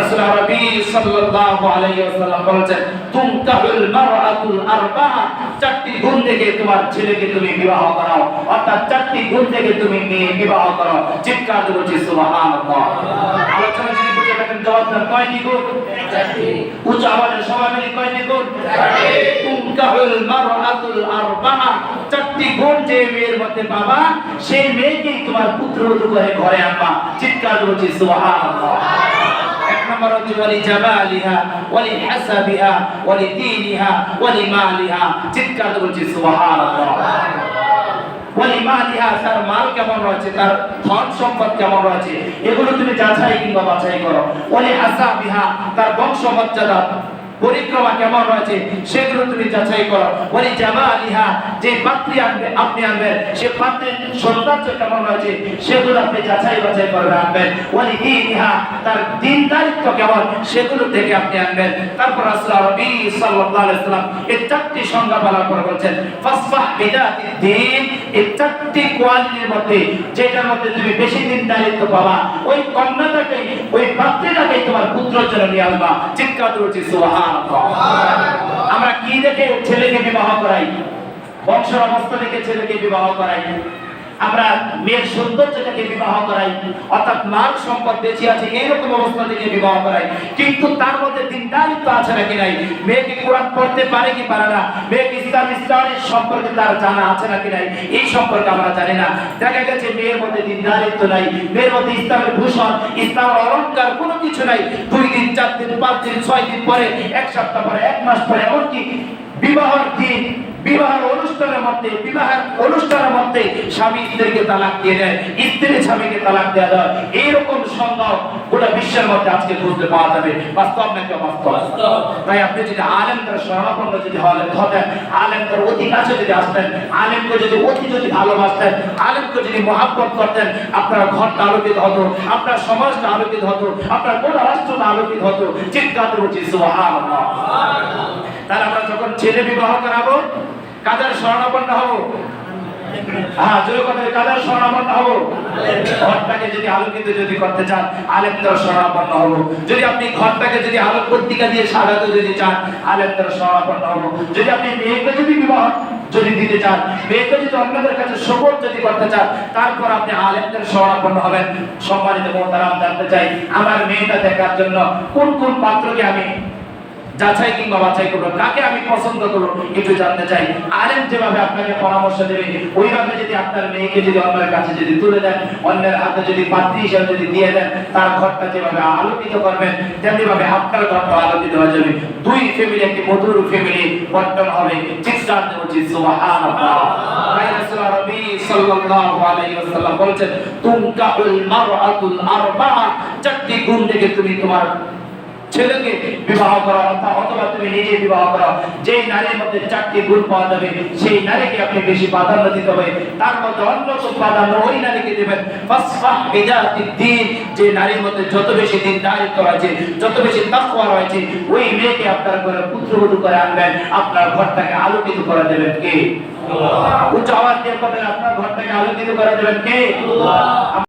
রাসূল আরবি সাল্লাল্লাহু আলাইহি ওয়াসাল্লাম বলেছেন তুমকাহুল মারআতুল আরবা'a চারটি গুণ দেখে তোমার ছেলেকে তুমি বিবাহ করাও। অর্থাৎ চারটি গুণ দেখে তুমি মেয়ে বিবাহ করো চিৎকার সুবহানাল্লাহ। আলোচনা যদি বুঝে থাকেন জবাব দেন কয়টি গুণ? উচ্চ আওয়াজে সবাই মিলে কয়টি গুণ? তুমকাহুল মারআতুল আরবা'a চারটি গুণ যে মেয়ের মধ্যে সেই মেয়েকেই তোমার পুত্রবধূ করে ঘরে আনবা। চিৎকার বলছি সুবহানাল্লাহ। এক ولجمالها ولحسبها ওয়ালি জামালিহা ওয়ালি হাসাবিহা ওয়ালি দীনিহা ওয়ালি মালিহা চিৎকার দিয়ে বলছি সুবহানাল্লাহ ওয়ালি মালিহা তার মাল কেমন রয়েছে? তার ধন সম্পদ কেমন রয়েছে? এগুলো তুমি যাচাই কিংবা বাছাই করো। ওয়ালি হাসাবিহা তার বংশ মর্যাদা পরিক্রমা কেমন রয়েছে, সেগুলো তুমি যাচাই করো। ওয়ালি জামালিহা, যে পাত্রী আনবে, আপনি আনবেন। সে পাত্রের সৌন্দর্য কেমন রয়েছে, সেগুলো আপনি যাচাই বাছাই করে আনবেন ওয়ালি দীনিহা, তার দিনদারিত্ব কেমন, সেগুলো থেকে আপনি আনবেন। তারপর রাসূল নবী সাল্লাম এই চারটি সংজ্ঞা বলার পর বলছেন, ফাসফাহ বিদাতি দ্বীন এই চারটি কোয়ালিটির মধ্যে, যেটার মধ্যে তুমি বেশি দিন দায়িত্ব পাবা, ওই কন্যাটাকে ওই পাত্রীটাকে তোমার পুত্রের জন্য নিয়ে আসবা চিৎকার করছি সুবহানাল্লাহ আমরা কি দেখে ছেলেকে বিবাহ করাই? বংশের অবস্থা দেখে ছেলেকে বিবাহ করাই। আমরা মেয়ের সৌন্দর্যটাকে বিবাহ করাই, অর্থাৎ মাল সম্পদ বেঁচে আছে, এইরকম অবস্থা থেকে বিবাহ করাই। কিন্তু তার মধ্যে দিনদারিত্ব আছে নাকি নাই? মেয়েকে কোরআন পড়তে পারে কি পারে না? মেয়েকে ইসলাম, ইসলামের সম্পর্কে তার জানা আছে নাকি নাই? এই সম্পর্কে আমরা জানি না। দেখা গেছে মেয়ের মধ্যে দিনদারিত্ব নাই, মেয়ের মধ্যে ইসলামের ভূষণ, ইসলামের অলংকার কোনো কিছু নাই। দুই দিন, চার দিন, পাঁচ দিন, ছয় দিন পরে, এক সপ্তাহ পরে, এক মাস পরে, এমনকি বিবাহের দিন মধ্যে বিবাহের অনুষ্ঠানের মধ্যে স্বামী স্ত্রীকে তালাক দিয়ে দেয় স্ত্রী স্বামীকে তালাক দেওয়া দেয় এইরকম সংজ্ঞা গোটা বিশ্বের মধ্যে আজকে বুঝতে পাওয়া যাবে। বাস্তব নাকি অবাস্তব? তাই আপনি যদি আলেমদের শরণাপন্ন যদি হতেন আলেমদের অতি কাছে যদি আসতেন আলেমকে যদি অতি যদি ভালোবাসতেন আলেমকে যদি মহাব্বত করতেন আপনার ঘরটা আলোকিত হতো আপনার সমাজটা আলোকিত হতো আপনার গোটা রাষ্ট্রটা আলোকিত হতো। চিৎকার করছি সুবহানাল্লাহ। তাহলে আমরা যখন ছেলে বিবাহ করাবো কাদের শরণাপন্ন হব? হ্যাঁ ঘরটাকে যদি আলোকিত যদি করতে চান যদি আপনি ঘরটাকে যদি দিয়ে যদি চান, আলেমদের যদি আপনি মেয়েকে যদি বিবাহ যদি দিতে চান যদি কাছে যদি করতে চান, তারপর আপনি আলেমদের শরণাপন্ন হবেন। সম্মানিত জানতে চাই, আমার মেয়েটা দেখার জন্য কোন কোন পাত্রকে আমি যাচাই কিংবা বাছাই করব। কাকে আমি পছন্দ করব একটু জানতে চাই। আলেম যেভাবে আপনাকে পরামর্শ দেবে, ওইভাবে যদি আপনার মেয়েকে যদি অন্যের কাছে যদি তুলে দেন, অন্যের হাতে যদি পাত্রী হিসেবে যদি দিয়ে দেন, তার ঘরটা যেভাবে আলোকিত করবেন তেমনি ভাবে আপনার ঘরটা আলোকিত হয়ে যাবে। দুই ফ্যামিলি একটি মধুর ফ্যামিলি বর্তন হবে। চিৎকার দেবো সুবহানাল্লাহ। সাল্লাল্লাহু তুমি তোমার ছেলেকে বিবাহ করা অর্থাৎ অথবা তুমি নিজে বিবাহ করা যেই নারীর মধ্যে চারটি গুণ পাওয়া যাবে সেই নারীকে আপনি বেশি প্রাধান্য দিতে হবে। তার মধ্যে অন্যতম প্রাধান্য ওই নারীকে দেবেন। দ্বীন যে নারীর মধ্যে যত বেশি দিন দায়িত্ব রয়েছে যত বেশি তাকওয়া রয়েছে ওই মেয়েকে আপনার ঘরে পুত্রবধূ করে আনবেন আপনার ঘরটাকে আলোকিত করে দেবেন কে? উচ্চ আওয়াজ দিয়ে আপনার ঘরটাকে আলোকিত করে দেবেন কে?